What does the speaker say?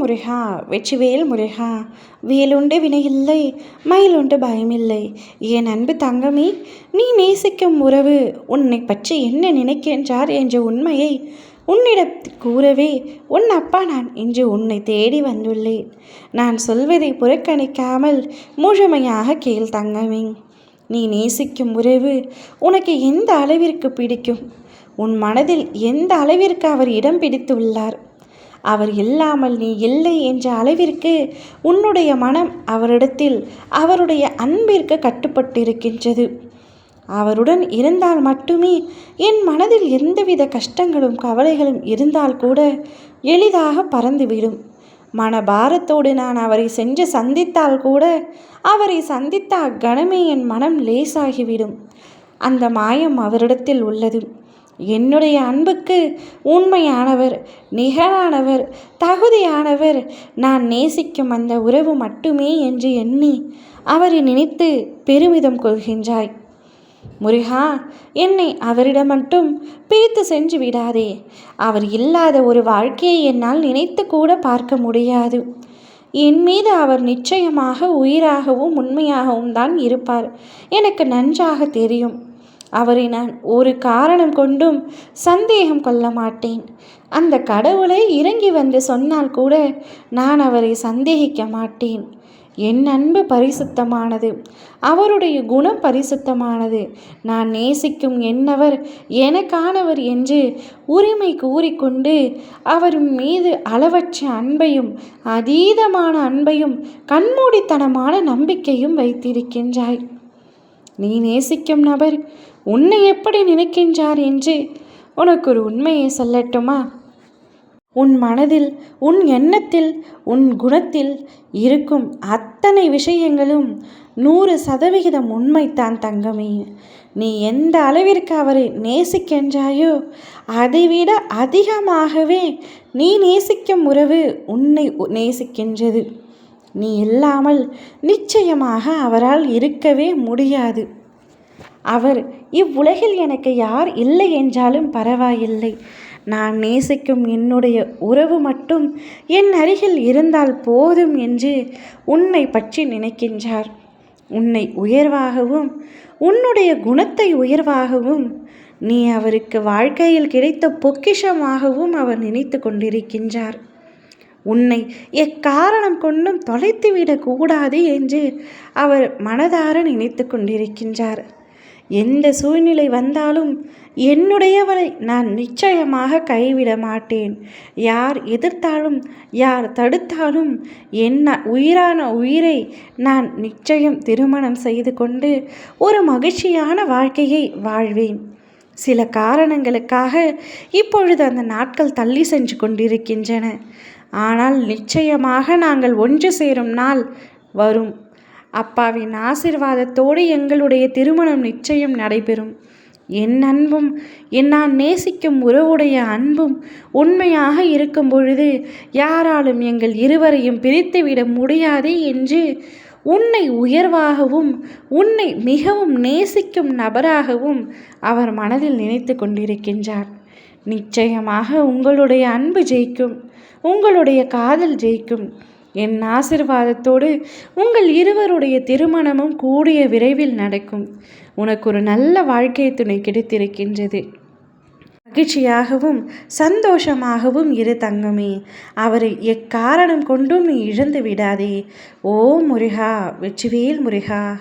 முருகா வெற்றிவேல் முருகா வேலுண்டு வினையில்லை மயிலுண்டு பயமில்லை. என் அன்பு தங்கமே நீ நேசிக்கும் உறவு உன்னை பற்றி என்ன நினைக்கின்றார் என்ற உண்மையை உன்னிடம் கூறவே உன் அப்பா நான் இன்று உன்னை தேடி வந்துள்ளேன். நான் சொல்வதை புறக்கணிக்காமல் முழுமையாக கேள் தங்கமே. நீ நேசிக்கும் உறவு உனக்கு எந்த அளவிற்கு பிடிக்கும்? உன் மனதில் எந்த அளவிற்கு அவர் இடம் பிடித்துள்ளார்? அவர் இல்லாமல் நீ இல்லை என்ற அளவிற்கு உன்னுடைய மனம் அவரிடத்தில் அவருடைய அன்பிற்கு கட்டுப்பட்டிருக்கின்றது. அவருடன் இருந்தால் மட்டுமே என் மனதில் எந்தவித கஷ்டங்களும் கவலைகளும் இருந்தால் கூட எளிதாக பறந்துவிடும். மனபாரத்தோடு நான் அவரை சென்று சந்தித்தால் கூட அவரை சந்தித்த அக்கணமே என் மனம் லேசாகிவிடும். அந்த மாயம் அவரிடத்தில் உள்ளது. என்னுடைய அன்புக்கு உண்மையானவர் நிகரானவர் தகுதியானவர். நான் நேசிக்கும் அந்த உறவு மட்டுமே என்று எண்ணி அவரை நினைத்து பெருமிதம் கொள்கின்றாய். முருகா என்னை அவரிடம் மட்டும் பிரித்து சென்று விடாதே. அவர் இல்லாத ஒரு வாழ்க்கையை என்னால் நினைத்து கூட பார்க்க முடியாது. என் மீது அவர் நிச்சயமாக உயிராகவும் உண்மையாகவும் தான் இருப்பார். எனக்கு நன்றாக தெரியும். அவரை நான் ஒரு காரணம் கொண்டும் சந்தேகம் கொள்ள மாட்டேன். அந்த கடவுளை இறங்கி வந்து சொன்னால் கூட நான் அவரை சந்தேகிக்க மாட்டேன். என் அன்பு பரிசுத்தமானது அவருடைய குணம் பரிசுத்தமானது. நான் நேசிக்கும் என்னவர் எனக்கானவர் என்று உரிமை கூறிக்கொண்டு அவர் மீது அளவற்ற அன்பையும் அதீதமான அன்பையும் கண்மூடித்தனமான நம்பிக்கையும் வைத்திருக்கின்றாய் நீ நேசிக்கும் நபர் உன்னை எப்படி நினைக்கின்றார் என்று உனக்கு ஒரு உண்மையை சொல்லட்டுமா? உன் மனதில் உன் எண்ணத்தில் உன் குணத்தில் இருக்கும் அத்தனை விஷயங்களும் நூறு சதவிகிதம் உண்மைத்தான் தங்கமே. நீ எந்த அளவிற்கு அவரை நேசிக்கின்றாயோ அதைவிட அதிகமாகவே நீ நேசிக்கும் உறவு உன்னை நேசிக்கின்றது. நீ இல்லாமல் நிச்சயமாக அவரால் இருக்கவே முடியாது. அவர் இவ்வுலகில் எனக்கு யார் இல்லை என்றாலும் பரவாயில்லை. நான் நேசிக்கும் என்னுடைய உறவு மட்டும் என் அருகில் இருந்தால் போதும் என்று உன்னை பற்றி நினைக்கின்றார். உன்னை உயர்வாகவும் உன்னுடைய குணத்தை உயர்வாகவும் நீ அவருக்கு வாழ்க்கையில் கிடைத்த பொக்கிஷமாகவும் அவர் நினைத்து கொண்டிருக்கின்றார். உன்னை எக்காரணம் கொண்டும் தொலைத்துவிடக் கூடாது என்று அவர் மனதார நினைத்து கொண்டிருக்கின்றார். எந்த சூழ்நிலை வந்தாலும் என்னுடையவரை நான் நிச்சயமாக கைவிட மாட்டேன். யார் எதிர்த்தாலும் யார் தடுத்தாலும் என்ன உயிரான உயிரை நான் நிச்சயம் திருமணம் செய்து கொண்டு ஒரு மகிழ்ச்சியான வாழ்க்கையை வாழ்வேன். சில காரணங்களுக்காக இப்பொழுது அந்த நாட்கள் தள்ளி சென்று கொண்டிருக்கின்றன. ஆனால் நிச்சயமாக நாங்கள் ஒன்று சேரும் நாள் வரும். அப்பாவின் ஆசிர்வாதத்தோடு எங்களுடைய திருமணம் நிச்சயம் நடைபெறும். என் அன்பும் என் நான் நேசிக்கும் உறவுடைய அன்பும் உண்மையாக இருக்கும் பொழுது யாராலும் எங்கள் இருவரையும் பிரித்துவிட முடியாது என்று உன்னை உயர்வாகவும் உன்னை மிகவும் நேசிக்கும் நபராகவும் அவர் மனதில் நினைத்து கொண்டிருக்கின்றார். நிச்சயமாக உங்களுடைய அன்பு ஜெயிக்கும் உங்களுடைய காதல் ஜெயிக்கும். என் ஆசிர்வாதத்தோடு உங்கள் இருவருடைய திருமணமும் கூடிய விரைவில் நடக்கும். உனக்கு ஒரு நல்ல வாழ்க்கை துணை கிடைத்திருக்கின்றது. மகிழ்ச்சியாகவும் சந்தோஷமாகவும் இரு தங்கமே. அவரை எக்காரணம் கொண்டும் நீ இழந்து விடாதே. ஓ முருகா வெற்றிவேல் முருகா.